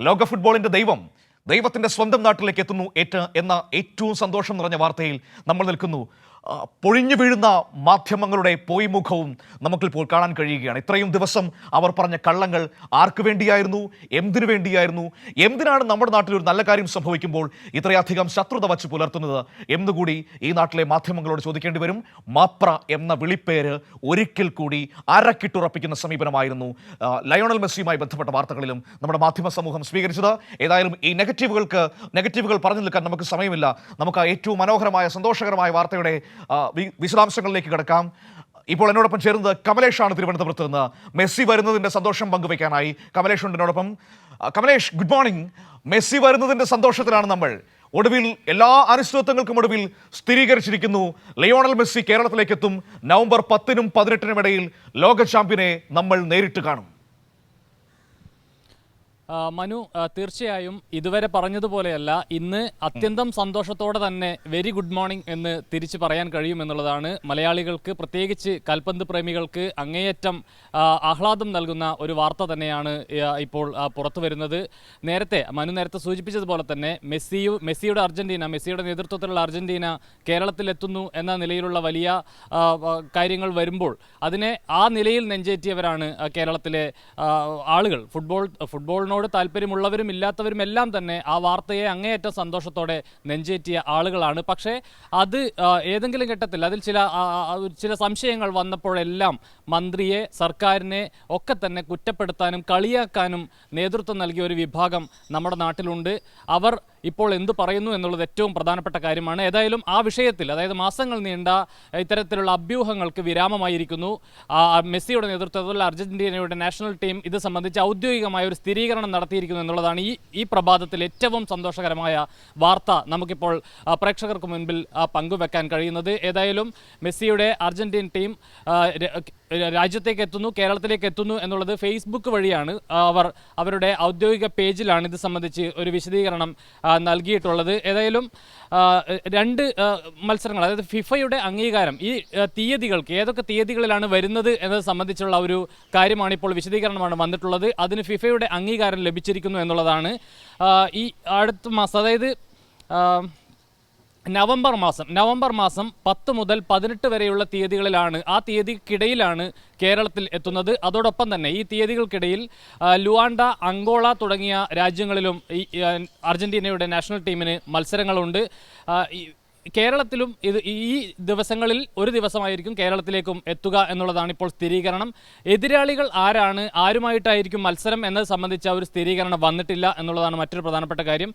ലോക ഫുട്ബോളിന്റെ ദൈവം ദൈവത്തിന്റെ സ്വന്തം നാട്ടിലേക്ക് എത്തുന്നു ഏറ്റ എന്ന ഏറ്റവും സന്തോഷം നിറഞ്ഞ വാർത്തയിൽ നമ്മൾ നിൽക്കുന്നു. പൊഴിഞ്ഞു വീഴുന്ന മാധ്യമങ്ങളുടെ പോയി മുഖവും നമുക്കിപ്പോൾ കാണാൻ കഴിയുകയാണ്. ഇത്രയും ദിവസം അവർ പറഞ്ഞ കള്ളങ്ങൾ ആർക്ക് വേണ്ടിയായിരുന്നു? എന്തിനു വേണ്ടിയായിരുന്നു? എന്തിനാണ് നമ്മുടെ നാട്ടിൽ ഒരു നല്ല കാര്യം സംഭവിക്കുമ്പോൾ ഇത്രയധികം ശത്രുത വച്ച് പുലർത്തുന്നത്? എന്നുകൂടി ഈ നാട്ടിലെ മാധ്യമങ്ങളോട് ചോദിക്കേണ്ടി വരും. മാപ്ര എന്ന വിളിപ്പേര് ഒരിക്കൽ കൂടി അരക്കിട്ടുറപ്പിക്കുന്ന സമീപനമായിരുന്നു. ലയോണൽ മെസ്സിയുമായി ബന്ധപ്പെട്ട വാർത്തകളിലും നമ്മുടെ മാധ്യമ സമൂഹം സ്വീകരിച്ചത്. ഏതായാലും ഈ നെഗറ്റീവുകൾക്ക് നെഗറ്റീവുകൾ പറഞ്ഞു നിൽക്കാൻ നമുക്ക് സമയമില്ല. നമുക്ക് ആ ഏറ്റവും മനോഹരമായ സന്തോഷകരമായ വാർത്തയുടെ വിശദാംശങ്ങളിലേക്ക് കിടക്കാം. ഇപ്പോൾ എന്നോടൊപ്പം ചേരുന്നത് കമലേഷാണ് തിരുവനന്തപുരത്ത് നിന്ന്. മെസ്സി വരുന്നതിന്റെ സന്തോഷം പങ്കുവയ്ക്കാനായി കമലേഷ് ഉണ്ട് എന്നോടൊപ്പം കമലേഷ് ഗുഡ് മോർണിംഗ് മെസ്സി വരുന്നതിന്റെ സന്തോഷത്തിലാണ് നമ്മൾ. ഒടുവിൽ എല്ലാ അനിശ്ചിതത്വങ്ങൾക്കും ഒടുവിൽ സ്ഥിരീകരിച്ചിരിക്കുന്നു. ലയോണൽ മെസ്സി കേരളത്തിലേക്ക് എത്തും നവംബർ പത്തിനും പതിനെട്ടിനും ഇടയിൽ ലോക ചാമ്പ്യനെ നമ്മൾ നേരിട്ട് കാണും. മനു തീർച്ചയായും ഇതുവരെ പറഞ്ഞതുപോലെയല്ല ഇന്ന് അത്യന്തം സന്തോഷത്തോടെ തന്നെ വെരി ഗുഡ് മോർണിംഗ് എന്ന് തിരിച്ചു പറയാൻ കഴിയുമെന്നുള്ളതാണ് മലയാളികൾക്ക് പ്രത്യേകിച്ച് കൽപ്പന്ത് പ്രേമികൾക്ക് അങ്ങേയറ്റം ആഹ്ലാദം നൽകുന്ന ഒരു വാർത്ത തന്നെയാണ് ഇപ്പോൾ പുറത്തു വരുന്നത്. നേരത്തെ മനു നേരത്തെ സൂചിപ്പിച്ചതുപോലെ തന്നെ മെസ്സിയു മെസ്സിയുടെ അർജന്റീന മെസ്സിയുടെ നേതൃത്വത്തിലുള്ള അർജന്റീന കേരളത്തിലെത്തുന്നു എന്ന നിലയിലുള്ള വലിയ കാര്യങ്ങൾ വരുമ്പോൾ അതിനെ ആ നിലയിൽ നെഞ്ചേറ്റിയവരാണ് കേരളത്തിലെ ആളുകൾ. ഫുട്ബോൾ ഫുട്ബോളിനോട് താല്പര്യമുള്ളവരും ഇല്ലാത്തവരും എല്ലാം തന്നെ ആ വാർത്തയെ അങ്ങേയറ്റം സന്തോഷത്തോടെ നെഞ്ചേറ്റിയ ആളുകളാണ്. പക്ഷേ അത് ഏതെങ്കിലും ഘട്ടത്തിൽ അതിൽ ചില ചില സംശയങ്ങൾ വന്നപ്പോഴെല്ലാം മന്ത്രിയെ സർക്കാരിനെ ഒക്കെ തന്നെ കുറ്റപ്പെടുത്താനും കളിയാക്കാനും നേതൃത്വം നൽകിയ ഒരു വിഭാഗം നമ്മുടെ നാട്ടിലുണ്ട്. അവർ ഇപ്പോൾ എന്തു പറയുന്നു എന്നുള്ളത് ഏറ്റവും പ്രധാനപ്പെട്ട കാര്യമാണ്. ഏതായാലും ആ വിഷയത്തിൽ അതായത് മാസങ്ങൾ നീണ്ട ഇത്തരത്തിലുള്ള അഭ്യൂഹങ്ങൾക്ക് വിരാമമായിരിക്കുന്നു. മെസ്സിയുടെ നേതൃത്വത്തിൽ അർജന്റീനയുടെ നാഷണൽ ടീം ഇത് സംബന്ധിച്ച് ഔദ്യോഗികമായ ഒരു സ്ഥിരീകരണം നടത്തിയിരിക്കുന്നു എന്നുള്ളതാണ് ഈ ഈ പ്രഭാതത്തിൽ ഏറ്റവും സന്തോഷകരമായ വാർത്ത നമുക്കിപ്പോൾ പ്രേക്ഷകർക്ക് മുൻപിൽ പങ്കുവെക്കാൻ കഴിയുന്നത്. ഏതായാലും മെസ്സിയുടെ അർജന്റീൻ ടീം രാജ്യത്തേക്ക് എത്തുന്നു കേരളത്തിലേക്ക് എത്തുന്നു എന്നുള്ളത് ഫേസ്ബുക്ക് വഴിയാണ് അവർ അവരുടെ ഔദ്യോഗിക പേജിലാണ് ഇത് സംബന്ധിച്ച് ഒരു വിശദീകരണം നൽകിയിട്ടുള്ളത്. ഏതായാലും രണ്ട് മത്സരങ്ങൾ അതായത് ഫിഫയുടെ അംഗീകാരം ഈ തീയതികൾക്ക് ഏതൊക്കെ തീയതികളിലാണ് വരുന്നത് എന്നത് സംബന്ധിച്ചുള്ള ഒരു കാര്യമാണ് ഇപ്പോൾ വിശദീകരണമാണ് വന്നിട്ടുള്ളത്. അതിന് ഫിഫയുടെ അംഗീകാരം ലഭിച്ചിരിക്കുന്നു എന്നുള്ളതാണ്. ഈ അടുത്ത മാസം അതായത് നവംബർ മാസം. നവംബർ മാസം പത്ത് മുതൽ പതിനെട്ട് വരെയുള്ള തീയതികളിലാണ് ആ തീയതിക്കിടയിലാണ് കേരളത്തിൽ എത്തുന്നത്. അതോടൊപ്പം തന്നെ ഈ തീയതികൾക്കിടയിൽ ലുവാണ്ട അങ്കോള തുടങ്ങിയ രാജ്യങ്ങളിലും ഈ അർജന്റീനയുടെ നാഷണൽ ടീമിന് മത്സരങ്ങളുണ്ട്. കേരളത്തിലും ഇത് ഈ ദിവസങ്ങളിൽ ഒരു ദിവസമായിരിക്കും കേരളത്തിലേക്കും എത്തുക എന്നുള്ളതാണ് ഇപ്പോൾ സ്ഥിരീകരണം. എതിരാളികൾ ആരാണ്? ആരുമായിട്ടായിരിക്കും മത്സരം എന്നത് സംബന്ധിച്ച ഒരു സ്ഥിരീകരണം വന്നിട്ടില്ല എന്നുള്ളതാണ് മറ്റൊരു പ്രധാനപ്പെട്ട കാര്യം.